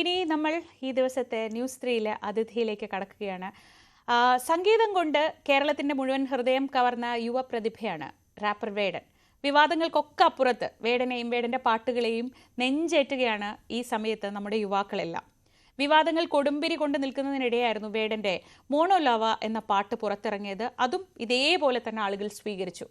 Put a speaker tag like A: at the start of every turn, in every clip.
A: ഇനി നമ്മൾ ഈ ദിവസത്തെ ന്യൂസ് ത്രീയിലെ അതിഥിയിലേക്ക് കടക്കുകയാണ്. സംഗീതം കൊണ്ട് കേരളത്തിന്റെ മുഴുവൻ ഹൃദയം കവർന്ന യുവ പ്രതിഭയാണ് റാപ്പർ വേടൻ. വിവാദങ്ങൾക്കൊക്കെ അപ്പുറത്ത് വേടനെയും വേടന്റെ പാട്ടുകളെയും നെഞ്ചേറ്റുകയാണ് ഈ സമയത്ത് നമ്മുടെ യുവാക്കളെല്ലാം. വിവാദങ്ങൾ കൊടുമ്പിരി കൊണ്ട് നിൽക്കുന്നതിനിടെയായിരുന്നു വേടന്റെ മോണോലാവ എന്ന പാട്ട് പുറത്തിറങ്ങിയത്. അതും ഇതേപോലെ തന്നെ ആളുകൾ സ്വീകരിച്ചു.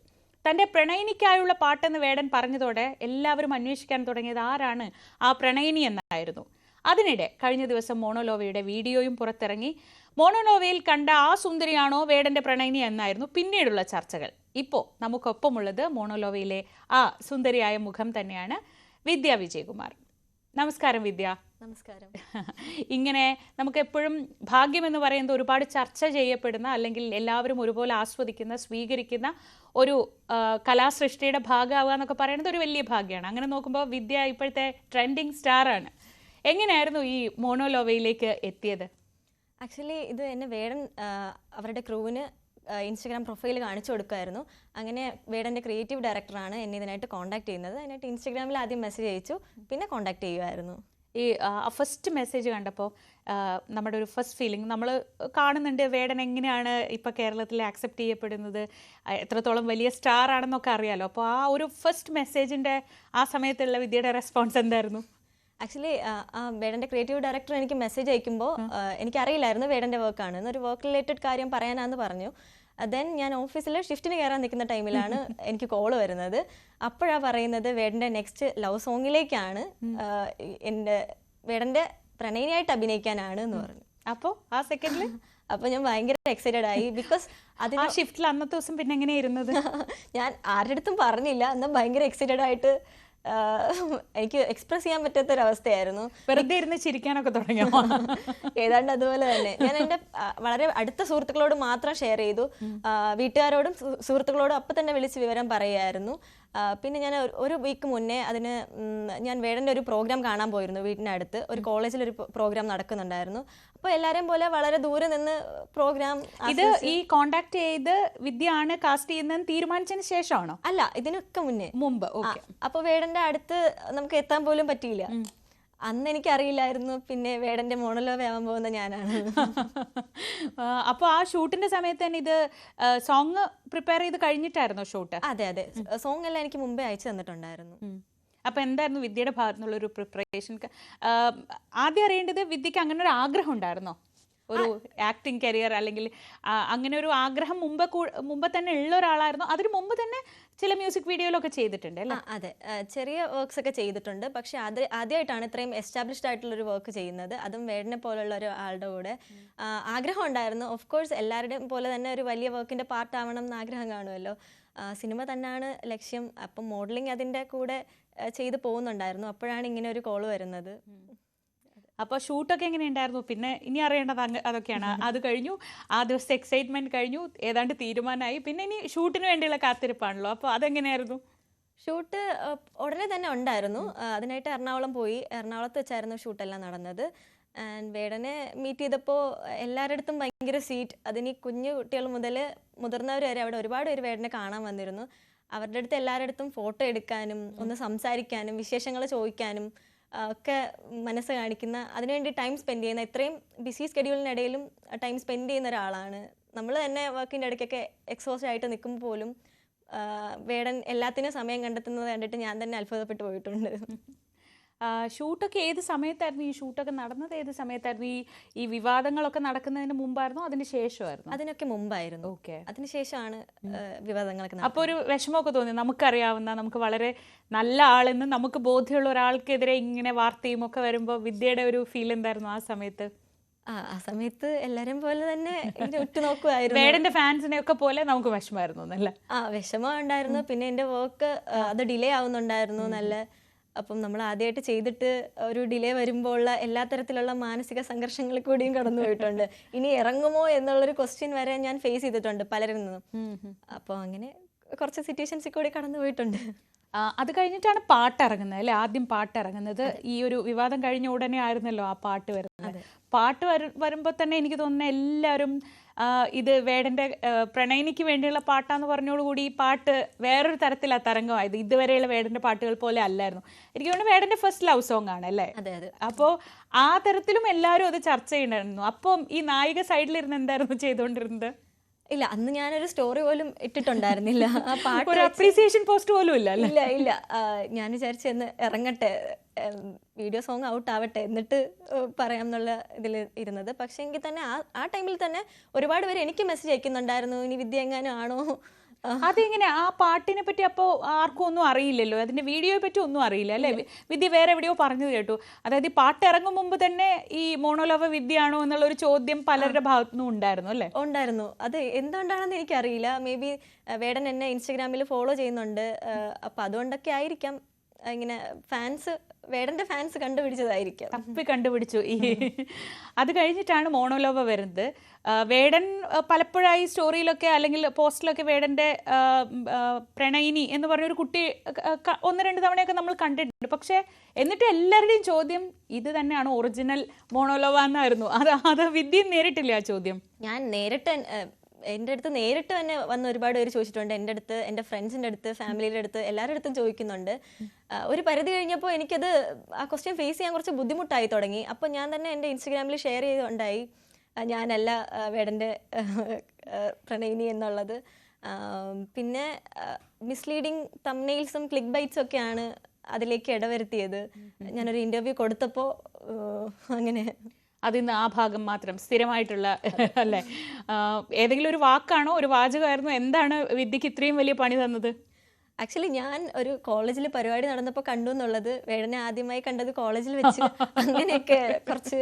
A: തന്റെ പ്രണയിനിക്കായുള്ള പാട്ടെന്ന് വേടൻ പറഞ്ഞതോടെ എല്ലാവരും അന്വേഷിക്കാൻ തുടങ്ങിയത് ആരാണ് ആ പ്രണയിനി എന്നായിരുന്നു. അതിനിടെ കഴിഞ്ഞ ദിവസം മോണോലോവയുടെ വീഡിയോയും പുറത്തിറങ്ങി. മോണോലോവയിൽ കണ്ട ആ സുന്ദരിയാണോ വേടന്റെ പ്രണയിനി എന്നായിരുന്നു പിന്നീടുള്ള ചർച്ചകൾ. ഇപ്പോൾ നമുക്കൊപ്പമുള്ളത് മോണോലോവയിലെ ആ സുന്ദരിയായ മുഖം തന്നെയാണ് വിദ്യ വിജയകുമാർ. നമസ്കാരം വിദ്യ.
B: നമസ്കാരം.
A: ഇങ്ങനെ നമുക്ക് എപ്പോഴും ഭാഗ്യം എന്ന് പറയുന്നത് ഒരുപാട് ചർച്ച ചെയ്യപ്പെടുന്ന അല്ലെങ്കിൽ എല്ലാവരും ഒരുപോലെ ആസ്വദിക്കുന്ന സ്വീകരിക്കുന്ന ഒരു കലാസൃഷ്ടിയുടെ ഭാഗമാവുക എന്നൊക്കെ പറയുന്നത് ഒരു വലിയ ഭാഗ്യമാണ്. അങ്ങനെ നോക്കുമ്പോൾ വിദ്യ ഇപ്പോഴത്തെ ട്രെൻഡിങ് സ്റ്റാർ ആണ്. എങ്ങനെയായിരുന്നു ഈ മോണോലോവയിലേക്ക് എത്തിയത്?
B: ആക്ച്വലി ഇത് എന്നെ വേടൻ അവരുടെ ക്രൂവിന് ഇൻസ്റ്റഗ്രാം പ്രൊഫൈൽ കാണിച്ചു കൊടുക്കുമായിരുന്നു. അങ്ങനെ വേടന്റെ ക്രിയേറ്റീവ് ഡയറക്ടറാണ് എന്നെ ഇതിനായിട്ട് കോൺടാക്ട് ചെയ്യുന്നത്. അതിനായിട്ട് ഇൻസ്റ്റഗ്രാമിൽ ആദ്യം മെസ്സേജ് അയച്ചു. പിന്നെ കോൺടാക്ട് ചെയ്യുമായിരുന്നു.
A: ഈ ഫസ്റ്റ് മെസ്സേജ് കണ്ടപ്പോൾ നമ്മുടെ ഒരു ഫസ്റ്റ് ഫീലിംഗ് നമ്മൾ കാണുന്നുണ്ട് വേടൻ എങ്ങനെയാണ് ഇപ്പോൾ കേരളത്തിൽ ആക്സെപ്റ്റ് ചെയ്യപ്പെടുന്നത്. എത്രത്തോളം വലിയ സ്റ്റാർ ആണെന്നൊക്കെ അറിയാലോ. അപ്പോൾ ആ ഒരു ഫസ്റ്റ് മെസ്സേജിന്റെ ആ സമയത്തുള്ള വിദ്യയുടെ റെസ്പോൺസ് എന്തായിരുന്നു?
B: ആക്ച്വലി ആ വേടന്റെ ക്രിയേറ്റീവ് ഡയറക്ടർ എനിക്ക് മെസ്സേജ് അയക്കുമ്പോൾ എനിക്കറിയില്ലായിരുന്നു വേടന്റെ വർക്കാണ് എന്നൊരു വർക്ക് റിലേറ്റഡ് കാര്യം പറയാനാന്ന് പറഞ്ഞു. ദെൻ ഞാൻ ഓഫീസിൽ ഷിഫ്റ്റിന് കയറാൻ നിൽക്കുന്ന ടൈമിലാണ് എനിക്ക് കോൾ വരുന്നത്. അപ്പോഴാണ് പറയുന്നത് വേടന്റെ നെക്സ്റ്റ് ലവ് സോങ്ങിലേക്കാണ് എന്റെ വേടന്റെ പ്രണയിനിയായിട്ട് അഭിനയിക്കാനാണ് എന്ന് പറഞ്ഞു.
A: അപ്പോൾ ആ സെക്കൻഡിൽ
B: അപ്പൊ ഞാൻ ഭയങ്കര എക്സൈറ്റഡ് ആയി. ബിക്കോസ് അതിന്
A: ഷിഫ്റ്റിൽ അന്നത്തെ ദിവസം പിന്നെ എങ്ങനെയായിരുന്നത്
B: ഞാൻ ആരുടെ അടുത്തും പറഞ്ഞില്ല. എന്നാൽ ഭയങ്കര എക്സൈറ്റഡ് ആയിട്ട് എനിക്ക് എക്സ്പ്രസ് ചെയ്യാൻ പറ്റാത്ത ഒരു അവസ്ഥയായിരുന്നു
A: വെറുതെ ഇരുന്ന് ചിരിക്കാനൊക്കെ തുടങ്ങിയോ?
B: ഏതാണ്ട് അതുപോലെ തന്നെ. ഞാൻ എന്റെ വളരെ അടുത്ത സുഹൃത്തുക്കളോട് മാത്രം ഷെയർ ചെയ്തു. വീട്ടുകാരോടും സുഹൃത്തുക്കളോടും അപ്പം തന്നെ വിളിച്ച് വിവരം പറയുമായിരുന്നു പിന്നെ ഞാൻ ഒരു- വീക്ക് മുന്നേ അതിന് ഞാൻ വേടന്റെ ഒരു പ്രോഗ്രാം കാണാൻ പോയിരുന്നു വീടിനടുത്ത്. ഒരു കോളേജിൽ ഒരു പ്രോഗ്രാം നടക്കുന്നുണ്ടായിരുന്നു. അപ്പോൾ എല്ലാവരെയും പോലെ വളരെ ദൂരെ നിന്ന് പ്രോഗ്രാം
A: ഇത് ഈ കോണ്ടാക്ട് ചെയ്ത് വിദ്യയാണ് കാസ്റ്റ് ചെയ്യുന്നതെന്ന് തീരുമാനിച്ചതിന് ശേഷമാണോ?
B: അല്ല ഇതിനൊക്കെ മുന്നേ.
A: മുമ്പ്
B: അപ്പോൾ വേടന്റെ അടുത്ത് നമുക്ക് എത്താൻ പോലും പറ്റിയില്ല. അന്ന് എനിക്കറിയില്ലായിരുന്നു പിന്നെ വേടന്റെ മോണലോവ ആവാൻ പോകുന്ന ഞാനാണ്.
A: അപ്പോൾ ആ ഷൂട്ടിന്റെ സമയത്ത് തന്നെ ഇത് സോങ് പ്രിപ്പയർ ചെയ്ത് കഴിഞ്ഞിട്ടായിരുന്നു ഷൂട്ട്?
B: അതെ അതെ. സോങ് എല്ലാം എനിക്ക് മുമ്പേ അയച്ചു തന്നിട്ടുണ്ടായിരുന്നു.
A: അപ്പൊ എന്തായിരുന്നു വിദ്യയുടെ ഭാഗത്തുനിന്നുള്ള ഒരു പ്രിപ്പറേഷൻ ആദ്യം അറിയേണ്ടത് വിദ്യക്ക് അങ്ങനെ ഒരു ആഗ്രഹം ഉണ്ടായിരുന്നോ? ഒരു ആക്ടിങ് കരിയർ അല്ലെങ്കിൽ അങ്ങനെ ഒരു ആഗ്രഹം മുമ്പ് മുമ്പ് തന്നെ ഉള്ള ഒരാളായിരുന്നു. അതിന് മുമ്പ് തന്നെ ചില മ്യൂസിക് വീഡിയോയിലൊക്കെ ചെയ്തിട്ടുണ്ട് അല്ലേ?
B: അതെ. ചെറിയ വർക്ക്സ് ഒക്കെ ചെയ്തിട്ടുണ്ട്. പക്ഷെ അത് ആദ്യമായിട്ടാണ് ഇത്രയും എസ്റ്റാബ്ലിഷ്ഡ് ആയിട്ടുള്ള ഒരു വർക്ക് ചെയ്യുന്നത്. അതും വേടിനെ പോലുള്ള ഒരു ആളുടെ കൂടെ. ആഗ്രഹം ഉണ്ടായിരുന്നു. ഓഫ് കോഴ്സ് എല്ലാവരുടെയും പോലെ തന്നെ ഒരു വലിയ വർക്കിന്റെ പാർട്ട് ആവണം എന്ന് ആഗ്രഹം കാണുമല്ലോ. സിനിമ തന്നെയാണ് ലക്ഷ്യം. അപ്പം മോഡലിംഗ് അതിന്റെ കൂടെ ചെയ്ത് പോകുന്നുണ്ടായിരുന്നു. അപ്പോഴാണ് ഇങ്ങനെ ഒരു കോൾ വരുന്നത്.
A: അപ്പോൾ ഷൂട്ടൊക്കെ എങ്ങനെ ഉണ്ടായിരുന്നു? പിന്നെ ഇനി അറിയേണ്ടത് അങ്ങ് അതൊക്കെയാണ്. അത് കഴിഞ്ഞു. ആ ദിവസത്തെ എക്സൈറ്റ്മെന്റ് കഴിഞ്ഞു. ഏതാണ്ട് തീരുമാനമായി. പിന്നെ ഇനി ഷൂട്ടിന് വേണ്ടിയുള്ള കാത്തിരിപ്പാണല്ലോ. അപ്പോൾ അതെങ്ങനെയായിരുന്നു?
B: ഷൂട്ട് ഉടനെ തന്നെ ഉണ്ടായിരുന്നു. അതിനായിട്ട് എറണാകുളം പോയി. എറണാകുളത്ത് വെച്ചായിരുന്നു ഷൂട്ടെല്ലാം നടന്നത്. ആൻഡ് വേടനെ മീറ്റ് ചെയ്തപ്പോൾ എല്ലാവരുടെ അടുത്തും ഭയങ്കര സീറ്റ് അതിന് കുഞ്ഞു കുട്ടികൾ മുതൽ മുതിർന്നവർ വരെ അവിടെ ഒരുപാട് പേര് വേടനെ കാണാൻ വന്നിരുന്നു. അവരുടെ അടുത്ത് എല്ലാവരുടെ അടുത്തും ഫോട്ടോ എടുക്കാനും ഒന്ന് സംസാരിക്കാനും വിശേഷങ്ങൾ ചോദിക്കാനും ഒക്കെ മനസ്സ് കാണിക്കുന്ന അതിനുവേണ്ടി ടൈം സ്പെൻഡ് ചെയ്യുന്ന ഇത്രയും ബിസി സ്കെഡ്യൂളിനിടയിലും ടൈം സ്പെൻഡ് ചെയ്യുന്ന ഒരാളാണ്. നമ്മൾ തന്നെ വർക്കിന്റെ ഇടയ്ക്കൊക്കെ എക്സോസ്റ്റ് ആയിട്ട് നിൽക്കുമ്പോൾ പോലും വേടൻ എല്ലാത്തിനും സമയം കണ്ടെത്തുന്നത് കണ്ടിട്ട് ഞാൻ തന്നെ അത്ഭുതപ്പെട്ടു പോയിട്ടുണ്ട്.
A: ഷൂട്ടൊക്കെ ഏത് സമയത്തായിരുന്നു? ഈ ഷൂട്ടൊക്കെ നടന്നത് ഏത് സമയത്തായിരുന്നു? ഈ ഈ വിവാദങ്ങളൊക്കെ നടക്കുന്നതിന് മുമ്പായിരുന്നു? അതിന് ശേഷമായിരുന്നു?
B: അതിനൊക്കെ മുമ്പായിരുന്നു.
A: ഓക്കെ.
B: അതിനുശേഷമാണ് വിവാദങ്ങളൊക്കെ
A: അപ്പോൾ ഒരു വിഷമമൊക്കെ തോന്നി. നമുക്കറിയാവുന്ന നമുക്ക് വളരെ നല്ല ആളെന്ന് നമുക്ക് ബോധ്യമുള്ള ഒരാൾക്കെതിരെ ഇങ്ങനെ വാർത്തയും ഒക്കെ വരുമ്പോൾ വിദ്യയുടെ ഒരു ഫീൽ എന്തായിരുന്നു ആ സമയത്ത്?
B: ആ ആ സമയത്ത് എല്ലാരും പോലെ തന്നെ ഉറ്റുനോക്കുമായിരുന്നു.
A: വേടന്റെ ഫാൻസിനെ ഒക്കെ പോലെ നമുക്ക് വിഷമമായിരുന്നു എന്നല്ലേ
B: ആ വിഷമം ഉണ്ടായിരുന്നു. പിന്നെ എന്റെ വർക്ക് അത് ഡിലേ ആവുന്നുണ്ടായിരുന്നു. നല്ല അപ്പം നമ്മൾ ആദ്യമായിട്ട് ചെയ്തിട്ട് ഒരു ഡിലേ വരുമ്പോൾ ഉള്ള എല്ലാ തരത്തിലുള്ള മാനസിക സംഘർഷങ്ങളിൽ കൂടിയും കടന്നു പോയിട്ടുണ്ട്. ഇനി ഇറങ്ങുമോ എന്നുള്ളൊരു ക്വസ്റ്റ്യൻ വരെ ഞാൻ ഫേസ് ചെയ്തിട്ടുണ്ട് പലരിൽ നിന്നും. അപ്പോൾ അങ്ങനെ കുറച്ച് സിറ്റുവേഷൻസിൽ കൂടി കടന്നു പോയിട്ടുണ്ട്.
A: അത് കഴിഞ്ഞിട്ടാണ് പാട്ട് ഇറങ്ങുന്നത് അല്ലെ? ആദ്യം പാട്ട് ഇറങ്ങുന്നത് ഈ ഒരു വിവാദം കഴിഞ്ഞ ഉടനെ ആയിരുന്നല്ലോ ആ പാട്ട് വരുന്നത്. പാട്ട് വരു വരുമ്പോൾ തന്നെ എനിക്ക് തോന്നുന്നത് എല്ലാവരും ഇത് വേടന്റെ പ്രണയിനിക്ക് വേണ്ടിയുള്ള പാട്ടാന്ന് പറഞ്ഞോടുകൂടി ഈ പാട്ട് വേറൊരു തരത്തിലാണ് തരംഗമായത്. ഇതുവരെയുള്ള വേടന്റെ പാട്ടുകൾ പോലെ അല്ലായിരുന്നു. എനിക്ക് തോന്നുന്നു വേടന്റെ ഫസ്റ്റ് ലവ് സോങ് ആണ് അല്ലേ? അപ്പോൾ ആ തരത്തിലും എല്ലാവരും അത് ചർച്ച ചെയ്യണമായിരുന്നു അപ്പം ഈ നായിക സൈഡിലിരുന്ന് എന്തായിരുന്നു ചെയ്തുകൊണ്ടിരുന്നത്
B: ഇല്ല അന്ന് ഞാനൊരു സ്റ്റോറി പോലും ഇട്ടിട്ടുണ്ടായിരുന്നില്ല. ആ പാട്ട്
A: ഒരു അപ്രീസിയേഷൻ പോസ്റ്റ് പോലും ഇല്ല
B: ഇല്ല ഇല്ല. ഞാൻ വിചാരിച്ചു എന്ന് ഇറങ്ങട്ടെ. വീഡിയോ സോങ് ഔട്ട് ആവട്ടെ എന്നിട്ട് പറയാം എന്നുള്ള ഇതിൽ ഇരുന്നത്. പക്ഷേ എങ്കിൽ തന്നെ ആ ആ ടൈമിൽ തന്നെ ഒരുപാട് പേര് എനിക്ക് മെസ്സേജ് അയക്കുന്നുണ്ടായിരുന്നു. ഇനി വിദ്യ എങ്ങാനും ആണോ?
A: അതെങ്ങനെ? ആ പാട്ടിനെ പറ്റി അപ്പോൾ ആർക്കും ഒന്നും അറിയില്ലല്ലോ? അതിന്റെ വീഡിയോയെ പറ്റി ഒന്നും അറിയില്ല അല്ലേ? വിദ്യ വേറെ എവിടെയോ പറഞ്ഞു കേട്ടു. അതായത് ഈ പാട്ട് ഇറങ്ങും മുമ്പ് തന്നെ ഈ മോണോലോവ വിദ്യയാണോ എന്നുള്ള ഒരു ചോദ്യം പലരുടെ ഭാഗത്തു നിന്നും ഉണ്ടായിരുന്നു അല്ലേ?
B: ഉണ്ടായിരുന്നു. അത് എന്തുകൊണ്ടാണെന്ന് എനിക്കറിയില്ല. മേ ബി വേടൻ എന്നെ ഇൻസ്റ്റഗ്രാമിൽ ഫോളോ ചെയ്യുന്നുണ്ട്. അപ്പം അതുകൊണ്ടൊക്കെ ആയിരിക്കാം. ഇങ്ങനെ ഫാൻസ് വേടന്റെ ഫാൻസ് കണ്ടുപിടിച്ചതായിരിക്കും.
A: തപ്പി കണ്ടുപിടിച്ചു. ഈ അത് കഴിഞ്ഞിട്ടാണ് മോണോലോവ വരുന്നത്. വേടൻ പലപ്പോഴായി സ്റ്റോറിയിലൊക്കെ അല്ലെങ്കിൽ പോസ്റ്റിലൊക്കെ വേടന്റെ പ്രണയിനി എന്ന് പറഞ്ഞൊരു കുട്ടി ഒന്ന് രണ്ട് തവണയൊക്കെ നമ്മൾ കണ്ടിട്ടുണ്ട്. പക്ഷേ എന്നിട്ട് എല്ലാവരുടെയും ചോദ്യം ഇത് തന്നെയാണ് ഒറിജിനൽ മോണോലോവ എന്നായിരുന്നു. അത് അത് വിദ്യ നേരിട്ടില്ല ആ ചോദ്യം.
B: ഞാൻ നേരിട്ട് എന്റെ അടുത്ത് നേരിട്ട് തന്നെ വന്ന് ഒരുപാട് പേര് ചോദിച്ചിട്ടുണ്ട്. എന്റെ അടുത്ത് എന്റെ ഫ്രണ്ട്സിന്റെ അടുത്ത് ഫാമിലിയുടെ അടുത്ത് എല്ലാവരുടെ അടുത്തും ചോദിക്കുന്നുണ്ട്. ഒരു പരിധി കഴിഞ്ഞപ്പോൾ എനിക്കത് ആ ക്വസ്റ്റ്യൻ ഫേസ് ചെയ്യാൻ കുറച്ച് ബുദ്ധിമുട്ടായി തുടങ്ങി. അപ്പോൾ ഞാൻ തന്നെ എന്റെ ഇൻസ്റ്റഗ്രാമിൽ ഷെയർ ചെയ്തുണ്ടായി ആ, ഞാനല്ല വേടന്റെ പ്രണയിനി എന്നുള്ളത്. പിന്നെ മിസ്ലീഡിങ് തംനെയിൽസും ക്ലിക്ക് ബൈറ്റ്സും ഒക്കെയാണ് അതിലേക്ക് ഇടവരുത്തിയത്. ഞാനൊരു ഇന്റർവ്യൂ കൊടുത്തപ്പോൾ അങ്ങനെ
A: അതിന്ന് ആ ഭാഗം മാത്രം സ്ഥിരമായിട്ടുള്ള അല്ലേ? ഏതെങ്കിലും ഒരു വാക്കാണോ ഒരു വാചകമായിരുന്നോ? എന്താണ് വിദ്യക്ക് ഇത്രയും വലിയ പണി തന്നത്?
B: ആക്ച്വലി ഞാൻ ഒരു കോളേജിൽ പരിപാടി നടന്നപ്പോൾ കണ്ടു എന്നുള്ളത് വേടനെ ആദ്യമായി കണ്ടത് കോളേജിൽ വെച്ച്. അങ്ങനെയൊക്കെ കുറച്ച്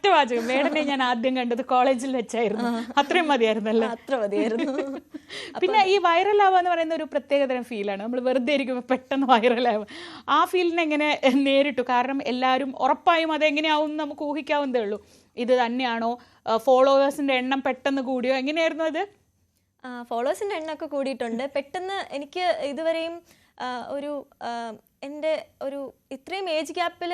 A: ഒറ്റ വാചകം. വേടനെ ഞാൻ ആദ്യം കണ്ടത് കോളേജിൽ വെച്ചായിരുന്നു. അത്രയും മതിയായിരുന്നല്ലോ.
B: അത്ര മതിയായിരുന്നു.
A: പിന്നെ ഈ വൈറൽ ആവുക ആവാന്ന് പറയുന്ന ഒരു പ്രത്യേകതരം ഫീലാണ്. നമ്മൾ വെറുതെ ഇരിക്കുമ്പോൾ പെട്ടെന്ന് വൈറൽ ആവുക ആ ഫീലിനെ എങ്ങനെ നേരിട്ടു? കാരണം എല്ലാവരും ഉറപ്പായും അതെങ്ങനെയാവും എന്ന് നമുക്ക് ഊഹിക്കാവുന്നതേ ഉള്ളൂ. ഇത് തന്നെയാണോ? ഫോളോവേഴ്സിന്റെ എണ്ണം പെട്ടെന്ന് കൂടിയോ? എങ്ങനെയായിരുന്നു അത്?
B: ഫോളോവേഴ്സിന്റെ എണ്ണമൊക്കെ കൂടിയിട്ടുണ്ട്. പെട്ടെന്ന് എനിക്ക് ഇതുവരെയും ഒരു എന്റെ ഒരു ഇത്രയും ഏജ് ഗ്യാപ്പിൽ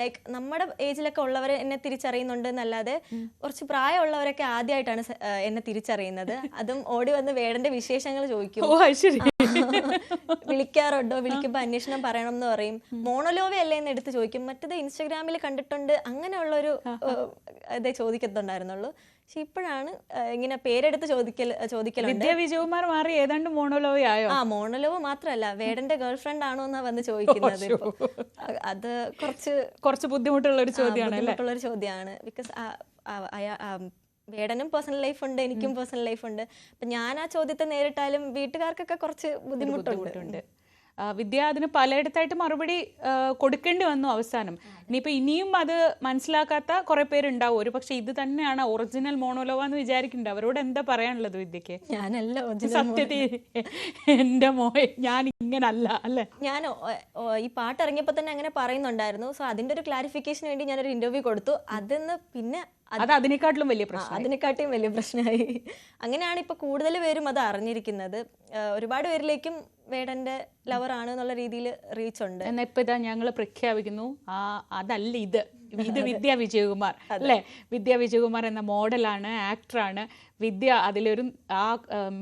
B: ലൈക്ക് നമ്മുടെ ഏജിലൊക്കെ ഉള്ളവർ എന്നെ തിരിച്ചറിയുന്നുണ്ട് എന്നല്ലാതെ കുറച്ച് പ്രായമുള്ളവരൊക്കെ ആദ്യമായിട്ടാണ് എന്നെ തിരിച്ചറിയുന്നത്. അതും ഓടി വന്ന് വേടന്റെ വിശേഷങ്ങൾ ചോദിക്കും. വിളിക്കാറുണ്ടോ? വിളിക്കുമ്പോൾ അന്വേഷണം പറയണം എന്ന് പറയും മോണോലോവ അല്ലേ എന്ന് എടുത്ത് ചോദിക്കും. മറ്റത് ഇൻസ്റ്റഗ്രാമിൽ കണ്ടിട്ടുണ്ട്. അങ്ങനെയുള്ളൊരു ഇതേ ചോദിക്കത്തുണ്ടായിരുന്നുള്ളൂ. പക്ഷെ ഇപ്പോഴാണ് ഇങ്ങനെ പേരെടുത്ത് ചോദിക്കൽ ചോദിക്കലുണ്ട്.
A: വിജയകുമാർ മാറി ഏതാണ്ട് മോണോലോവയായോ
B: ആ മോണോലോവ് മാത്രമല്ല വേടന്റെ ഗേൾ ഫ്രണ്ട് ആണോ എന്നാ വന്ന് ചോദിക്കുന്നത്. അത് കുറച്ച്
A: കുറച്ച് ബുദ്ധിമുട്ടുള്ള ഒരു ചോദ്യമാണ് ബുദ്ധിമുട്ടുള്ള
B: ഒരു ചോദ്യമാണ്. ബിക്കോസ് വേടനും പേഴ്സണൽ ലൈഫ് ഉണ്ട് എനിക്കും പേഴ്സണൽ ലൈഫ് ഉണ്ട്. അപ്പൊ ഞാൻ ആ ചോദ്യത്തെ നേരിട്ടാലും വീട്ടുകാർക്കൊക്കെ കുറച്ച് ബുദ്ധിമുട്ടുണ്ട്.
A: വിദ്യ അതിന് പലയിടത്തായിട്ട് മറുപടി കൊടുക്കേണ്ടി വന്നു അവസാനം. ഇനിയിപ്പോൾ ഇനിയും അത് മനസ്സിലാക്കാത്ത കുറേ പേരുണ്ടാവും. ഒരു പക്ഷെ ഇത് തന്നെയാണ് ഒറിജിനൽ മോണോലോവ എന്ന് വിചാരിക്കുന്നുണ്ട് അവരോട് എന്താ പറയാനുള്ളത് വിദ്യക്ക്
B: ഞാനല്ല
A: സത്യത്തിൽ എന്റെ മോയെ ഞാൻ ഇങ്ങനല്ല അല്ലേ?
B: ഞാൻ ഈ പാട്ട് ഇറങ്ങിയപ്പോൾ തന്നെ അങ്ങനെ പറയുന്നുണ്ടായിരുന്നു. സോ അതിന്റെ ഒരു ക്ലാരിഫിക്കേഷന് വേണ്ടി ഞാനൊരു ഇന്റർവ്യൂ കൊടുത്തു. അതിന്ന് പിന്നെ അത്
A: അതിനെക്കാട്ടിലും വലിയ പ്രശ്നം
B: അതിനെക്കാട്ടിയും വലിയ പ്രശ്നമായി. അങ്ങനെയാണ് ഇപ്പൊ കൂടുതൽ പേരും അത് അറിഞ്ഞിരിക്കുന്നത്. ഒരുപാട് പേരിലേക്കും വേടന്റെ ലവർ ആണ് എന്നുള്ള രീതിയിൽ റീച്ച് ഉണ്ട്.
A: എന്നാ ഇപ്പൊ ഇതാ ഞങ്ങൾ പ്രഖ്യാപിക്കുന്നു. ആ അതല്ല ഇത്. ഇത് വിദ്യ വിജയകുമാർ അല്ലേ? വിദ്യ വിജയകുമാർ എന്ന മോഡലാണ് ആക്ടറാണ് വിദ്യ അതിലൊരു ആ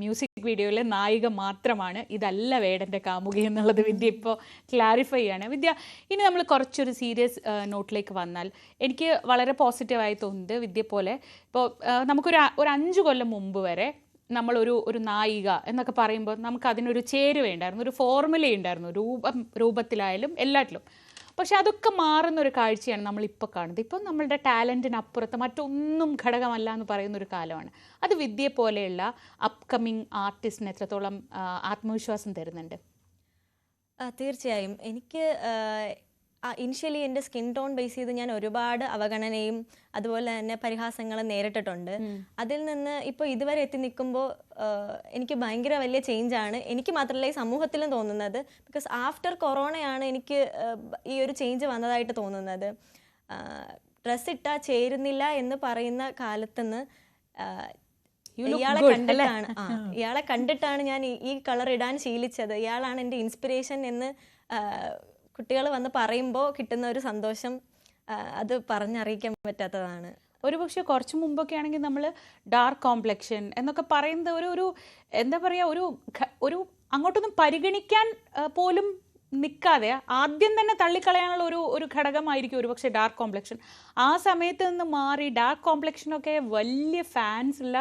A: മ്യൂസിക് വീഡിയോയിലെ നായിക മാത്രമാണ്. ഇതല്ല വേടന്റെ കാമുകി എന്നുള്ളത് വിദ്യ ഇപ്പോൾ ക്ലാരിഫൈ ചെയ്യാണ്. വിദ്യ ഇനി നമ്മൾ കുറച്ചൊരു സീരിയസ് നോട്ടിലേക്ക് വന്നാൽ. എനിക്ക് വളരെ പോസിറ്റീവായി തോന്നുന്നത് വിദ്യ പോലെ. ഇപ്പോൾ നമുക്കൊരു ഒരു അഞ്ച് കൊല്ലം മുമ്പ് വരെ നമ്മളൊരു ഒരു നായിക എന്നൊക്കെ പറയുമ്പോൾ നമുക്ക് അതിനൊരു ചേരുവയുണ്ടായിരുന്നു. ഒരു ഫോർമുല ഉണ്ടായിരുന്നു രൂപം രൂപത്തിലായാലും എല്ലാറ്റിലും. പക്ഷെ അതൊക്കെ മാറുന്ന ഒരു കാഴ്ചയാണ് നമ്മൾ ഇപ്പോൾ കാണുന്നത്. ഇപ്പം നമ്മളുടെ ടാലന്റിനപ്പുറത്ത് മറ്റൊന്നും ഘടകമല്ല എന്ന് പറയുന്ന ഒരു കാലമാണ്. അത് വിദ്യയെ പോലെയുള്ള അപ്കമിങ് ആർട്ടിസ്റ്റിന് എത്രത്തോളം ആത്മവിശ്വാസം തരുന്നുണ്ട്?
B: തീർച്ചയായും. എനിക്ക് ഇനിഷ്യലി എന്റെ സ്കിൻ ടോൺ ബേസ് ചെയ്ത് ഞാൻ ഒരുപാട് അവഗണനയും അതുപോലെ തന്നെ പരിഹാസങ്ങളും നേരിട്ടിട്ടുണ്ട്. അതിൽ നിന്ന് ഇപ്പോൾ ഇതുവരെ എത്തി നിൽക്കുമ്പോൾ എനിക്ക് ഭയങ്കര വലിയ ചേഞ്ചാണ് എനിക്ക് മാത്രമല്ല ഈ സമൂഹത്തിലും തോന്നുന്നത്. ബിക്കോസ് ആഫ്റ്റർ കൊറോണയാണ് എനിക്ക് ഈ ഒരു ചേഞ്ച് വന്നതായിട്ട് തോന്നുന്നത്. ഡ്രസ്സ് ഇട്ടാ ചേരുന്നില്ല എന്ന് പറയുന്ന കാലത്തുനിന്ന് ആ,
A: You look
B: ഇയാളെ കണ്ടിട്ടാണ് ഇയാളെ കണ്ടിട്ടാണ് ഞാൻ ഈ കളർ ഇടാൻ ശീലിച്ചത്. ഇയാളാണ് എന്റെ ഇൻസ്പിറേഷൻ എന്ന് കുട്ടികൾ വന്ന് പറയുമ്പോൾ കിട്ടുന്ന ഒരു സന്തോഷം അത് പറഞ്ഞറിയിക്കാൻ പറ്റാത്തതാണ്.
A: ഒരു പക്ഷേ കുറച്ച് മുമ്പൊക്കെ ആണെങ്കിൽ നമ്മൾ ഡാർക്ക് കോംപ്ലക്ഷൻ എന്നൊക്കെ പറയുന്നത് ഒരു ഒരു എന്താ പറയുക ഒരു ഒരു അങ്ങോട്ടൊന്നും പരിഗണിക്കാൻ പോലും നിൽക്കാതെ ആദ്യം തന്നെ തള്ളിക്കളയാനുള്ള ഒരു ഒരു ഘടകമായിരിക്കും ഒരു പക്ഷേ ഡാർക്ക് കോംപ്ലക്ഷൻ ആ സമയത്ത് നിന്ന് മാറി ഡാർക്ക് കോംപ്ലക്ഷനൊക്കെ വലിയ ഫാൻസ് ഉള്ള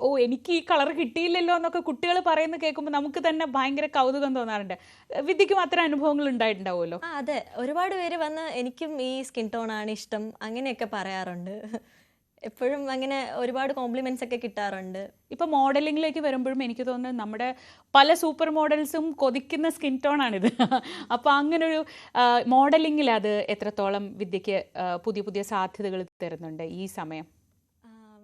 A: ഓ എനിക്ക് ഈ കളർ കിട്ടിയില്ലല്ലോ എന്നൊക്കെ കുട്ടികൾ പറയുന്നത് കേൾക്കുമ്പോൾ നമുക്ക് തന്നെ ഭയങ്കര കൗതുകം തോന്നാറുണ്ട്. വിദ്യക്കും അത്ര അനുഭവങ്ങൾ ഉണ്ടായിട്ടുണ്ടാവുമല്ലോ?
B: അതെ. ഒരുപാട് പേര് വന്ന് എനിക്കും ഈ സ്കിൻ ടോണാണ് ഇഷ്ടം. അങ്ങനെയൊക്കെ പറയാറുണ്ട്. എപ്പോഴും അങ്ങനെ ഒരുപാട് കോംപ്ലിമെന്റ്സ് ഒക്കെ കിട്ടാറുണ്ട്.
A: ഇപ്പൊ മോഡലിംഗിലേക്ക് വരുമ്പോഴും എനിക്ക് തോന്നുന്നത് നമ്മുടെ പല സൂപ്പർ മോഡൽസും കൊതിക്കുന്ന സ്കിൻ ടോൺ ആണിത്. അപ്പോൾ അങ്ങനൊരു മോഡലിംഗിൽ അത് എത്രത്തോളം വിദ്യക്ക് പുതിയ പുതിയ സാധ്യതകൾ തരുന്നുണ്ട് ഈ സമയം?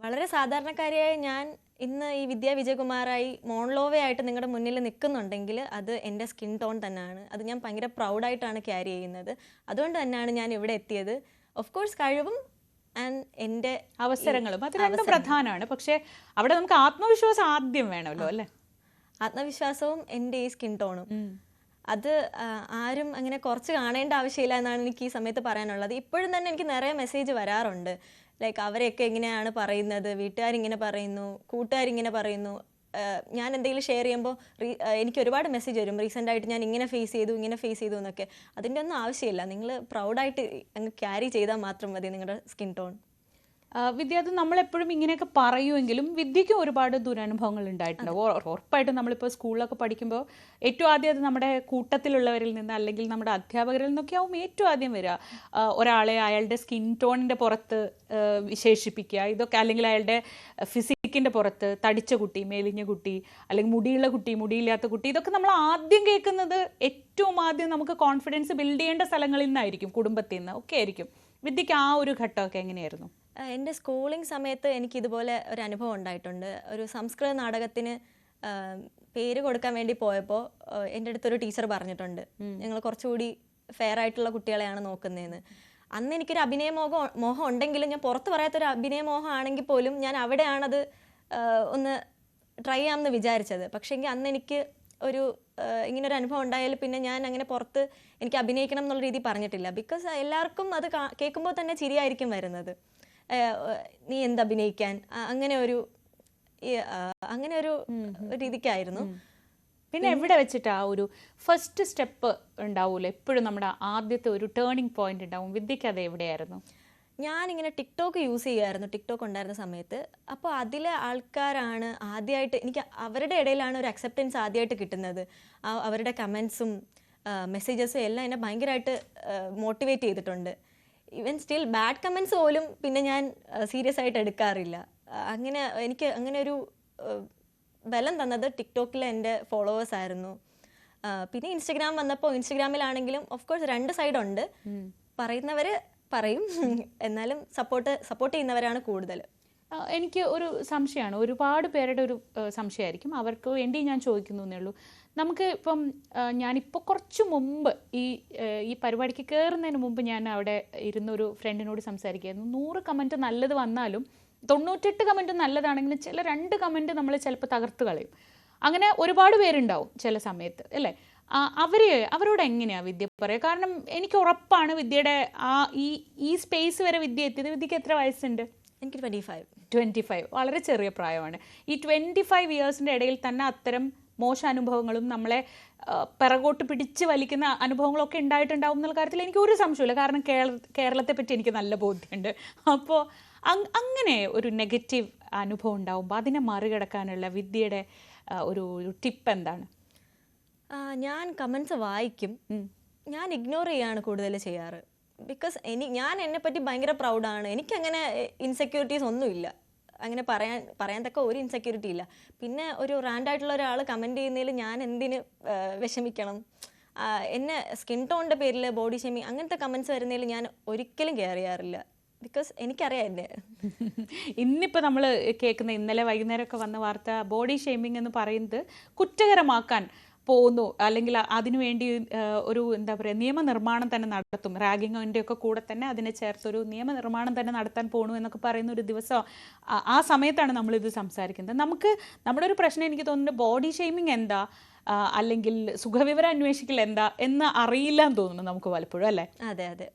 B: വളരെ സാധാരണക്കാരിയായ ഞാൻ ഇന്ന് ഈ വിദ്യാ വിജയകുമാറായി മോൺലോവയായിട്ട് നിങ്ങളുടെ മുന്നിൽ നിൽക്കുന്നുണ്ടെങ്കിൽ അത് എന്റെ സ്കിൻ ടോൺ തന്നെയാണ്. അത് ഞാൻ ഭയങ്കര പ്രൗഡായിട്ടാണ് ക്യാരി ചെയ്യുന്നത്. അതുകൊണ്ട് തന്നെയാണ് ഞാൻ ഇവിടെ എത്തിയത്. ഓഫ് കോഴ്സ് കഴിവും ആൻഡ് എന്റെ
A: അവസരങ്ങളും. അത് രണ്ടും പ്രധാനമാണ്. പക്ഷേ അവിടെ നമുക്ക് ആത്മവിശ്വാസം ആദ്യം വേണമല്ലോ അല്ലേ?
B: ആത്മവിശ്വാസവും എന്റെ ഈ സ്കിൻ ടോണും. അത് ആരും അങ്ങനെ കുറച്ച് കാണേണ്ട ആവശ്യമില്ല എന്നാണ് എനിക്ക് ഈ സമയത്ത് പറയാനുള്ളത്. ഇപ്പോഴും തന്നെ എനിക്ക് നിറയെ മെസ്സേജ് വരാറുണ്ട്. ലൈക്ക് അവരെയൊക്കെ എങ്ങനെയാണ് പറയുന്നത്? വീട്ടുകാരിങ്ങനെ പറയുന്നു കൂട്ടുകാരിങ്ങനെ പറയുന്നു. ഞാൻ എന്തെങ്കിലും ഷെയർ ചെയ്യുമ്പോൾ എനിക്ക് ഒരുപാട് മെസ്സേജ് വരും. റീസെന്റ് ആയിട്ട് ഞാൻ ഇങ്ങനെ ഫേസ് ചെയ്തു ഇങ്ങനെ ഫേസ് ചെയ്തു എന്നൊക്കെ. അതിന്റെ ഒന്നും ആവശ്യമില്ല. നിങ്ങൾ പ്രൗഡായിട്ട് അങ്ങ് ക്യാരി ചെയ്താൽ മാത്രം മതി നിങ്ങളുടെ സ്കിൻ ടോൺ
A: വിദ്യ അത് നമ്മളെപ്പോഴും ഇങ്ങനെയൊക്കെ പറയുമെങ്കിലും വിദ്യയ്ക്ക് ഒരുപാട് ദുരനുഭവങ്ങൾ ഉണ്ടായിട്ടുണ്ട്. ഉറ- ഉറപ്പായിട്ടും നമ്മളിപ്പോൾ സ്കൂളിലൊക്കെ പഠിക്കുമ്പോൾ ഏറ്റവും ആദ്യം അത് നമ്മുടെ കൂട്ടത്തിലുള്ളവരിൽ നിന്ന് അല്ലെങ്കിൽ നമ്മുടെ അധ്യാപകരിൽ നിന്നൊക്കെ ആവും ഏറ്റവും ആദ്യം വരിക ഒരാളെ അയാളുടെ സ്കിൻ ടോണിന്റെ പുറത്ത് വിശേഷിപ്പിക്കുക. ഇതൊക്കെ അല്ലെങ്കിൽ അയാളുടെ ഫിസിക്കിന്റെ പുറത്ത് തടിച്ച കുട്ടി മെലിഞ്ഞ കുട്ടി അല്ലെങ്കിൽ മുടിയുള്ള കുട്ടി മുടിയില്ലാത്ത കുട്ടി ഇതൊക്കെ നമ്മൾ ആദ്യം കേൾക്കുന്നത് ഏറ്റവും ആദ്യം നമുക്ക് കോൺഫിഡൻസ് ബിൽഡ് ചെയ്യേണ്ട സ്ഥലങ്ങളിൽ നിന്നായിരിക്കും കുടുംബത്തിൽ നിന്ന്. ഒക്കെ ആയിരിക്കും. വിദ്യയ്ക്ക് ആ ഒരു ഘട്ടമൊക്കെ എങ്ങനെയായിരുന്നു?
B: എന്റെ സ്കൂളിംഗ് സമയത്ത് എനിക്ക് ഇതുപോലെ ഒരു അനുഭവം ഉണ്ടായിട്ടുണ്ട്. ഒരു സംസ്കൃത നാടകത്തിന് പേര് കൊടുക്കാൻ വേണ്ടി പോയപ്പോൾ എന്റെ അടുത്തൊരു ടീച്ചർ പറഞ്ഞിട്ടുണ്ട്. ഞങ്ങൾ കുറച്ചുകൂടി ഫെയർ ആയിട്ടുള്ള കുട്ടികളെയാണ് നോക്കുന്നതെന്ന് അന്ന് എനിക്കൊരു അഭിനയമോഹം മോഹം ഉണ്ടെങ്കിലും ഞാൻ പുറത്ത് പറയാത്തൊരു അഭിനയമോഹം ആണെങ്കിൽ പോലും ഞാൻ അവിടെയാണത് ഒന്ന് ട്രൈ ചെയ്യാമെന്ന് വിചാരിച്ചത്. പക്ഷേങ്കിൽ അന്ന് എനിക്ക് ഒരു ഇങ്ങനെ ഒരു അനുഭവം ഉണ്ടായാൽ പിന്നെ ഞാൻ അങ്ങനെ പുറത്ത് എനിക്ക് അഭിനയിക്കണം എന്നുള്ള രീതി പറഞ്ഞിട്ടില്ല. ബിക്കോസ് എല്ലാവർക്കും അത് കേൾക്കുമ്പോൾ തന്നെ ചിരിയായിരിക്കും വരുന്നത്. നീ എന്ത് അഭിനയിക്കാൻ? അങ്ങനെ ഒരു അങ്ങനെ ഒരു രീതിക്കായിരുന്നു.
A: പിന്നെ എവിടെ വെച്ചിട്ട് ആ ഒരു ഫസ്റ്റ് സ്റ്റെപ്പ് ഉണ്ടാവൂല്ലോ എപ്പോഴും നമ്മുടെ ആദ്യത്തെ ഒരു ടേണിംഗ് പോയിന്റ് ഉണ്ടാവും. വിദ്യയ്ക്ക് അത് എവിടെയായിരുന്നു?
B: ഞാനിങ്ങനെ ടിക്ടോക്ക് യൂസ് ചെയ്യുമായിരുന്നു ടിക്ടോക്ക് ഉണ്ടായിരുന്ന സമയത്ത്. അപ്പോൾ അതിലെ ആൾക്കാരാണ് ആദ്യമായിട്ട് എനിക്ക് അവരുടെ ഇടയിലാണ് ഒരു അക്സെപ്റ്റൻസ് ആദ്യമായിട്ട് കിട്ടുന്നത്. അവരുടെ കമൻസും മെസ്സേജസും എല്ലാം എന്നെ ഭയങ്കരമായിട്ട് മോട്ടിവേറ്റ് ചെയ്തിട്ടുണ്ട്. ഈവൻ സ്റ്റിൽ ബാഡ് കമൻസ് പോലും പിന്നെ ഞാൻ സീരിയസ് ആയിട്ട് എടുക്കാറില്ല. അങ്ങനെ എനിക്ക് അങ്ങനെ ഒരു ബലം തന്നത് ടിക്ടോക്കിലെ എന്റെ ഫോളോവേഴ്സ് ആയിരുന്നു. പിന്നെ ഇൻസ്റ്റഗ്രാം വന്നപ്പോൾ ഇൻസ്റ്റഗ്രാമിലാണെങ്കിലും ഓഫ് കോഴ്സ് രണ്ട് സൈഡുണ്ട് പറയുന്നവർ പറയും. എന്നാലും സപ്പോർട്ട് സപ്പോർട്ട് ചെയ്യുന്നവരാണ് കൂടുതൽ.
A: എനിക്ക് ഒരു സംശയമാണ്. ഒരുപാട് പേരുടെ ഒരു സംശയമായിരിക്കും. അവർക്ക് വേണ്ടി ഞാൻ ചോദിക്കുന്നു എന്നേ ഉള്ളൂ. നമുക്ക് ഇപ്പം ഞാനിപ്പോൾ കുറച്ച് മുമ്പ് ഈ ഈ പരിപാടിക്ക് കയറുന്നതിന് മുമ്പ് ഞാൻ അവിടെ ഇരുന്നൊരു ഫ്രണ്ടിനോട് സംസാരിക്കുകയായിരുന്നു. നൂറ് കമന്റ് നല്ലത് വന്നാലും തൊണ്ണൂറ്റെട്ട് കമന്റ് നല്ലതാണെങ്കിലും ചില രണ്ട് കമന്റ് നമ്മൾ ചിലപ്പോൾ തകർത്ത് കളയും. അങ്ങനെ ഒരുപാട് പേരുണ്ടാവും ചില സമയത്ത് അല്ലേ? അവർ അവരോട് എങ്ങനെയാണ് വിദ്യ പറയുക? കാരണം എനിക്ക് ഉറപ്പാണ് വിദ്യയുടെ ആ ഈ ഈ സ്പേസ് വരെ വിദ്യ എത്തിയത്. വിദ്യക്ക് എത്ര വയസ്സുണ്ട്?
B: എനിക്ക് ട്വന്റി ഫൈവ്
A: ട്വന്റി ഫൈവ് വളരെ ചെറിയ പ്രായമാണ്. ഈ ട്വന്റി ഫൈവ് ഇയേഴ്സിന്റെ ഇടയിൽ തന്നെ അത്തരം മോശ അനുഭവങ്ങളും നമ്മളെ പിറകോട്ട് പിടിച്ച് വലിക്കുന്ന അനുഭവങ്ങളൊക്കെ ഉണ്ടായിട്ടുണ്ടാവും എന്നുള്ള കാര്യത്തിൽ എനിക്ക് ഒരു സംശയമില്ല കാരണം കേരള കേരളത്തെ പറ്റി എനിക്ക് നല്ല ബോധ്യമുണ്ട്. അപ്പോൾ അങ്ങനെ ഒരു നെഗറ്റീവ് അനുഭവം ഉണ്ടാവുമ്പോൾ അതിനെ മറികടക്കാനുള്ള വിദ്യയുടെ ഒരു ടിപ്പ് എന്താണ്?
B: ഞാൻ കമൻസ് വായിക്കും. ഞാൻ ഇഗ്നോർ ചെയ്യാണ് കൂടുതൽ ചെയ്യാറ്. ബിക്കോസ് എനി ഞാൻ എന്നെ പറ്റി ഭയങ്കര പ്രൗഡാണ് എനിക്കങ്ങനെ ഇൻസെക്യൂരിറ്റീസ് ഒന്നുമില്ല. അങ്ങനെ പറയാൻ പറയാൻ തക്ക ഒരു ഇൻസെക്യൂരിറ്റി ഇല്ല. പിന്നെ ഒരു റാൻഡായിട്ടുള്ള ഒരാൾ കമന്റ് ചെയ്യുന്നതിൽ ഞാൻ എന്തിന് വിഷമിക്കണം? എന്നെ സ്കിൻ ടോണിന്റെ പേരിൽ ബോഡി ഷെമി അങ്ങനത്തെ കമൻസ് വരുന്നതിൽ ഞാൻ ഒരിക്കലും കെയർ ചെയ്യാറില്ല. ബിക്കോസ് എനിക്കറിയാം എന്നെ.
A: ഇന്നിപ്പോൾ നമ്മൾ കേൾക്കുന്ന ഇന്നലെ വൈകുന്നേരമൊക്കെ വന്ന വാർത്ത ബോഡി ഷെയ്മിങ് എന്ന് പറയുന്നത് കുറ്റകരമാക്കാൻ പോകുന്നു അല്ലെങ്കിൽ അതിനുവേണ്ടി ഒരു എന്താ പറയുക നിയമനിർമ്മാണം തന്നെ നടത്തും. റാഗിങ്ങിന്റെ ഒക്കെ കൂടെ തന്നെ അതിനെ ചേർത്തൊരു നിയമനിർമ്മാണം തന്നെ നടത്താൻ പോകണു എന്നൊക്കെ പറയുന്ന ഒരു ദിവസം ആ- സമയത്താണ് നമ്മളിത് സംസാരിക്കുന്നത്. നമുക്ക് നമ്മുടെ ഒരു പ്രശ്നം എനിക്ക് തോന്നുന്നു ബോഡി ഷെയ്മിങ് എന്താ? അല്ലെങ്കിൽ സുഖവിവരം അന്വേഷിക്കൽ എന്താ? എന്ന് അറിയില്ല എന്ന് തോന്നുന്നു നമുക്ക് പലപ്പോഴും അല്ലേ?
B: അതെ അതെ.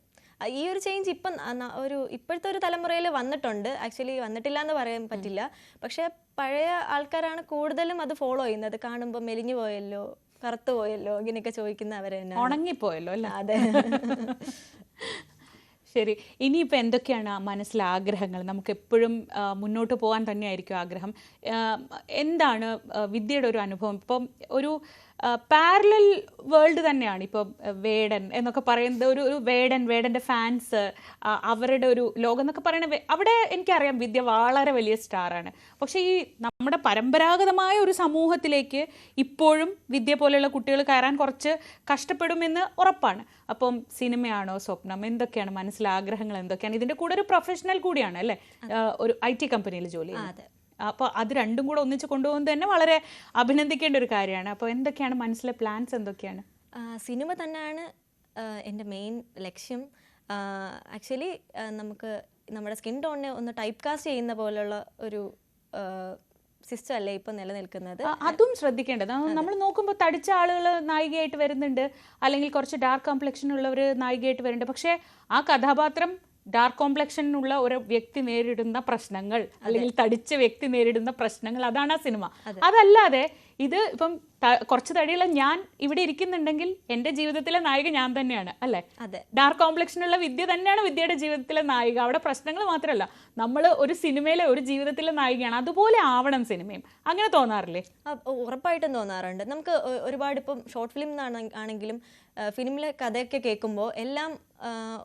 B: ഈ ഒരു ചേഞ്ച് ഇപ്പം ഒരു ഇപ്പോഴത്തെ ഒരു തലമുറയിൽ വന്നിട്ടുണ്ട്. ആക്ച്വലി വന്നിട്ടില്ല എന്ന് പറയാൻ പറ്റില്ല. പക്ഷെ പഴയ ആൾക്കാരാണ് കൂടുതലും അത് ഫോളോ ചെയ്യുന്നത്. കാണുമ്പോൾ മെലിഞ്ഞു പോയല്ലോ കറുത്തു പോയല്ലോ ഇങ്ങനെയൊക്കെ ചോദിക്കുന്ന അവരെ
A: ഉണങ്ങിപ്പോയല്ലോ അല്ല?
B: അതെ.
A: ശരി. ഇനിയിപ്പോൾ എന്തൊക്കെയാണ് മനസ്സിലെ ആഗ്രഹങ്ങൾ? നമുക്ക് എപ്പോഴും മുന്നോട്ട് പോകാൻ തന്നെയായിരിക്കും ആഗ്രഹം. എന്താണ് വിദ്യയുടെ ഒരു അനുഭവം? ഇപ്പം ഒരു പാരലൽ വേൾഡ് തന്നെയാണ്. ഇപ്പോൾ വേടൻ എന്നൊക്കെ പറയുന്നത് ഒരു ഒരു വേടൻ വേടന്റെ ഫാൻസ് അവരുടെ ഒരു ലോകം എന്നൊക്കെ പറയുന്നത് വേ- അവിടെ എനിക്കറിയാം വിദ്യ വളരെ വലിയ സ്റ്റാറാണ് പക്ഷേ ഈ നമ്മുടെ പരമ്പരാഗതമായ ഒരു സമൂഹത്തിലേക്ക് ഇപ്പോഴും വിദ്യ പോലെയുള്ള കുട്ടികൾ കയറാൻ കുറച്ച് കഷ്ടപ്പെടുമെന്ന് ഉറപ്പാണ്. അപ്പം സിനിമയാണോ സ്വപ്നം എന്തൊക്കെയാണ് മനസ്സിലാഗ്രഹങ്ങൾ എന്തൊക്കെയാണ്? ഇതിന്റെ കൂടെ ഒരു പ്രൊഫഷണൽ കൂടിയാണ് അല്ലേ? ഒരു ഐ ടി കമ്പനിയിൽ ജോലി ചെയ്യുന്നത്.
B: അതെ.
A: അപ്പോൾ അത് രണ്ടും കൂടെ ഒന്നിച്ച് കൊണ്ടുപോകുന്നത് തന്നെ വളരെ അഭിനന്ദിക്കേണ്ട ഒരു കാര്യമാണ്. അപ്പോൾ എന്തൊക്കെയാണ് മനസ്സിലെ പ്ലാൻസ് എന്തൊക്കെയാണ്?
B: സിനിമ തന്നെയാണ് എന്റെ മെയിൻ ലക്ഷ്യം. ആക്ച്വലി നമുക്ക് നമ്മുടെ സ്കിൻ ടോണിനെ ഒന്ന് ടൈപ്പ് കാസ്റ്റ് ചെയ്യുന്ന പോലുള്ള ഒരു സിസ്റ്റം അല്ലേ ഇപ്പം നിലനിൽക്കുന്നത്?
A: അതും ശ്രദ്ധിക്കേണ്ടത്. നമ്മൾ നോക്കുമ്പോൾ തടിച്ച ആളുകൾ നായികയായിട്ട് വരുന്നുണ്ട്. അല്ലെങ്കിൽ കുറച്ച് ഡാർക്ക് കോംപ്ലക്ഷൻ ഉള്ളവർ നായികയായിട്ട് വരുന്നുണ്ട്. പക്ഷേ ആ കഥാപാത്രം ഡാർക്ക് കോംപ്ലക്ഷനുള്ള ഒരു വ്യക്തി നേരിടുന്ന പ്രശ്നങ്ങൾ അല്ലെങ്കിൽ തടിച്ച വ്യക്തി നേരിടുന്ന പ്രശ്നങ്ങൾ അതാണ് ആ സിനിമ. അതല്ലാതെ ഇത് ഇപ്പം കുറച്ച് തടിയുള്ള ഞാൻ ഇവിടെ ഇരിക്കുന്നുണ്ടെങ്കിൽ എന്റെ ജീവിതത്തിലെ നായിക ഞാൻ തന്നെയാണ് അല്ലേ? ഡാർക്ക് കോംപ്ലക്ഷനുള്ള വിദ്യ തന്നെയാണ് വിദ്യയുടെ ജീവിതത്തിലെ നായിക. അവിടെ പ്രശ്നങ്ങൾ മാത്രമല്ല നമ്മൾ ഒരു സിനിമയിലെ ഒരു ജീവിതത്തിലെ നായികയാണ്. അതുപോലെ ആവണം സിനിമയും. അങ്ങനെ തോന്നാറില്ലേ?
B: ഉറപ്പായിട്ടും തോന്നാറുണ്ട്. നമുക്ക് ഒരുപാട് ഇപ്പം ഷോർട്ട് ഫിലിം ആണെങ്കിലും ഫിലിമിലെ കഥയൊക്കെ കേൾക്കുമ്പോൾ എല്ലാം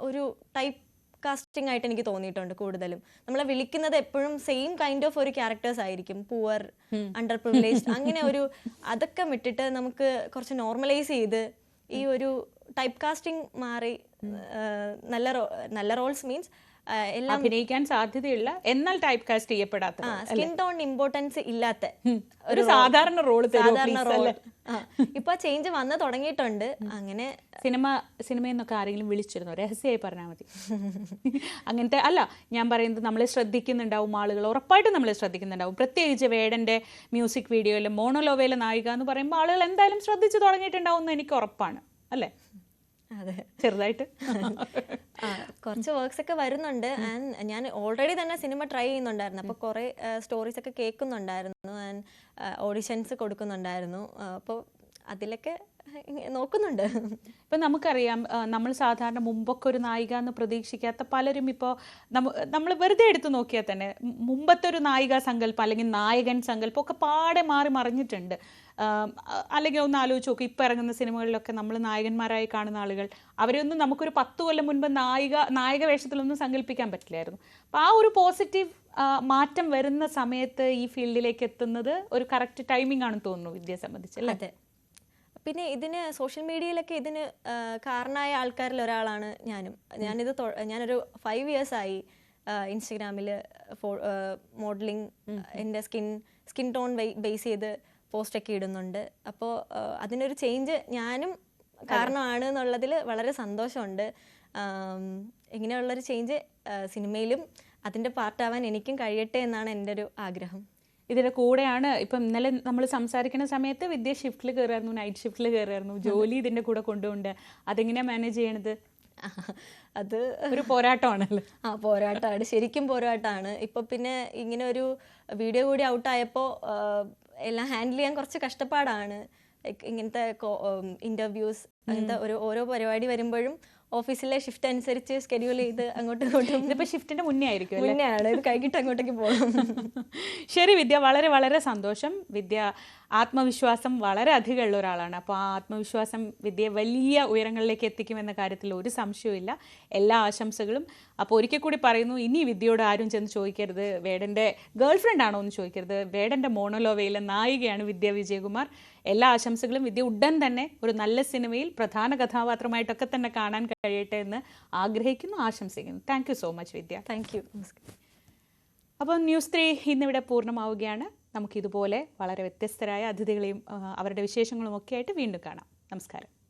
B: ഒരു ടൈപ്പ് കാസ്റ്റിംഗ് ആയിട്ട് എനിക്ക് തോന്നിയിട്ടുണ്ട് കൂടുതലും. നമ്മളെ വിളിക്കുന്നത് എപ്പോഴും സെയിം കൈൻഡ് ഓഫ് ഒരു ക്യാരക്ടേഴ്സ് ആയിരിക്കും. പൂവർ അണ്ടർ പ്രിവിലേജ് അങ്ങനെ ഒരു അതൊക്കെ വിട്ടിട്ട് നമുക്ക് കുറച്ച് നോർമലൈസ് ചെയ്ത് ഈ ഒരു ടൈപ്പ് കാസ്റ്റിംഗ് മാറി നല്ല നല്ല റോൾസ് മീൻസ് എല്ലാം
A: അഭിനയിക്കാൻ സാധ്യതയുള്ള എന്നാൽ ടൈപ്പ് കാസ്റ്റ് ചെയ്യപ്പെടാത്ത
B: സ്കിൻ ടോൺ ഇമ്പോർട്ടൻസ് ഇല്ലാത്ത
A: ഒരു സാധാരണ റോൾ
B: സാധാരണ റോൾ ഇപ്പൊ ചേഞ്ച് വന്ന് തുടങ്ങിയിട്ടുണ്ട്. അങ്ങനെ
A: സിനിമ സിനിമയിൽ നിന്നൊക്കെ ആരെങ്കിലും വിളിച്ചിരുന്നോ? രഹസ്യമായി പറഞ്ഞാൽ മതി. അങ്ങനത്തെ അല്ല ഞാൻ പറയുന്നത് നമ്മളെ ശ്രദ്ധിക്കുന്നുണ്ടാവും ആളുകൾ ഉറപ്പായിട്ടും നമ്മളെ ശ്രദ്ധിക്കുന്നുണ്ടാവും. പ്രത്യേകിച്ച് വേടന്റെ മ്യൂസിക് വീഡിയോയിലെ മോണോലോവയിലെ നായിക എന്ന് പറയുമ്പോൾ ആളുകൾ എന്തായാലും ശ്രദ്ധിച്ചു തുടങ്ങിയിട്ടുണ്ടാവും എന്ന് എനിക്ക് ഉറപ്പാണ് അല്ലേ?
B: അതെ.
A: ചെറുതായിട്ട്.
B: ആ, കുറച്ച് വർക്ക്സ് ഒക്കെ വരുന്നുണ്ട്. ആൻഡ് ഞാൻ ഓൾറെഡി തന്നെ സിനിമ ട്രൈ ചെയ്യുന്നുണ്ടായിരുന്നു. അപ്പോൾ കുറേ സ്റ്റോറീസ് ഒക്കെ കേൾക്കുന്നുണ്ടായിരുന്നു. And auditions കൊടുക്കുന്നുണ്ടായിരുന്നു. അപ്പോൾ അതിലൊക്കെ നോക്കുന്നുണ്ട്.
A: ഇപ്പം നമുക്കറിയാം നമ്മൾ സാധാരണ മുമ്പൊക്കെ ഒരു നായിക എന്ന് പ്രതീക്ഷിക്കാത്ത പലരും ഇപ്പോൾ നമ്മൾ വെറുതെ എടുത്തു നോക്കിയാൽ തന്നെ മുമ്പത്തെ ഒരു നായിക സങ്കല്പം അല്ലെങ്കിൽ നായകൻ സങ്കല്പം ഒക്കെ പാടെ മാറി മറിഞ്ഞിട്ടുണ്ട്. അല്ലെങ്കിൽ ഒന്ന് ആലോചിച്ച് നോക്കും ഇപ്പം ഇറങ്ങുന്ന സിനിമകളിലൊക്കെ നമ്മൾ നായകന്മാരായി കാണുന്ന ആളുകൾ അവരെയൊന്നും നമുക്കൊരു പത്ത് കൊല്ലം മുൻപ് നായിക നായക വേഷത്തിലൊന്നും സങ്കല്പിക്കാൻ പറ്റില്ലായിരുന്നു. അപ്പോൾ ആ ഒരു പോസിറ്റീവ് മാറ്റം വരുന്ന സമയത്ത് ഈ ഫീൽഡിലേക്ക് എത്തുന്നത് ഒരു കറക്റ്റ് ടൈമിംഗ് ആണെന്ന് തോന്നുന്നു വിദ്യയെ സംബന്ധിച്ച് അല്ലേ?
B: പിന്നെ ഇതിന് സോഷ്യൽ മീഡിയയിലൊക്കെ ഇതിന് കാരണമായ ആൾക്കാരിൽ ഒരാളാണ് ഞാനും. ഞാനിത് ഞാനൊരു ഫൈവ് ഇയേഴ്സ് ആയി ഇൻസ്റ്റഗ്രാമിൽ മോഡലിംഗ് എന്റെ സ്കിൻ സ്കിൻ ടോൺ ബേസ് ചെയ്ത് പോസ്റ്റൊക്കെ ഇടുന്നുണ്ട്. അപ്പോൾ അതിനൊരു ചേഞ്ച് ഞാനും കാരണമാണ് എന്നുള്ളതിൽ വളരെ സന്തോഷമുണ്ട്. ഇങ്ങനെയുള്ളൊരു ചേഞ്ച് സിനിമയിലും അതിന്റെ പാർട്ടാവാൻ എനിക്കും കഴിയട്ടെ എന്നാണ് എന്റെ ഒരു ആഗ്രഹം.
A: ഇതിന്റെ കൂടെയാണ് ഇപ്പം ഇന്നലെ നമ്മൾ സംസാരിക്കുന്ന സമയത്ത് വിദ്യ ഷിഫ്റ്റിൽ കയറായിരുന്നു നൈറ്റ് ഷിഫ്റ്റിൽ കയറായിരുന്നു ജോലി ഇതിന്റെ കൂടെ കൊണ്ടുകൊണ്ട് അതെങ്ങനെയാണ് മാനേജ് ചെയ്യണത്?
B: അത്
A: ഒരു പോരാട്ടമാണല്ലോ.
B: ആ പോരാട്ടമാണ്. ശരിക്കും പോരാട്ടമാണ്. ഇപ്പൊ പിന്നെ ഇങ്ങനെ ഒരു വീഡിയോ കൂടി ഔട്ടായപ്പോൾ എല്ലാം ഹാൻഡിൽ ചെയ്യാൻ കുറച്ച് കഷ്ടപ്പാടാണ്. ഇങ്ങനത്തെ ഇന്റർവ്യൂസ് അങ്ങനത്തെ ഒരു ഓരോ പരിപാടി വരുമ്പോഴും ഓഫീസിലെ ഷിഫ്റ്റ് അനുസരിച്ച് സ്കെഡ്യൂൾ ചെയ്ത് അങ്ങോട്ടും ഇങ്ങോട്ടും.
A: ഇതിപ്പോ ഷിഫ്റ്റിന്റെ മുന്നേ ആയിരിക്കും മുന്നേ
B: ആണ്. ഇത് കൈകിട്ട് അങ്ങോട്ടേക്ക് പോകണം
A: ശരി വിദ്യ വളരെ വളരെ സന്തോഷം. വിദ്യ ആത്മവിശ്വാസം വളരെ അധികമുള്ള ഒരാളാണ്. അപ്പോൾ ആ ആത്മവിശ്വാസം വിദ്യയെ വലിയ ഉയരങ്ങളിലേക്ക് എത്തിക്കുമെന്ന കാര്യത്തിൽ ഒരു സംശയവുമില്ല എല്ലാ ആശംസകളും. അപ്പോൾ ഒരിക്കൽ കൂടി പറയുന്നു ഇനി വിദ്യയോട് ആരും ചെന്ന് ചോദിക്കരുത്. വേടന്റെ ഗേൾ ഫ്രണ്ട് ആണോ എന്ന് ചോദിക്കരുത്. വേടന്റെ മോണോലോവയിലെ നായികയാണ് വിദ്യ വിജയകുമാർ. എല്ലാ ആശംസകളും വിദ്യ ഉടൻ തന്നെ ഒരു നല്ല സിനിമയിൽ പ്രധാന കഥാപാത്രമായിട്ടൊക്കെ തന്നെ കാണാൻ കഴിയട്ടെ എന്ന് ആഗ്രഹിക്കുന്നു ആശംസിക്കുന്നു. Thank you so much Vidya.
B: Thank you.
A: അപ്പോൾ ന്യൂസ് ത്രീ ഇന്നിവിടെ പൂർണമാവുകയാണ്. നമുക്കിതുപോലെ വളരെ വ്യത്യസ്തരായ അതിഥികളെയും അവരുടെ വിശേഷങ്ങളും ഒക്കെ ആയിട്ട് വീണ്ടും കാണാം. നമസ്കാരം.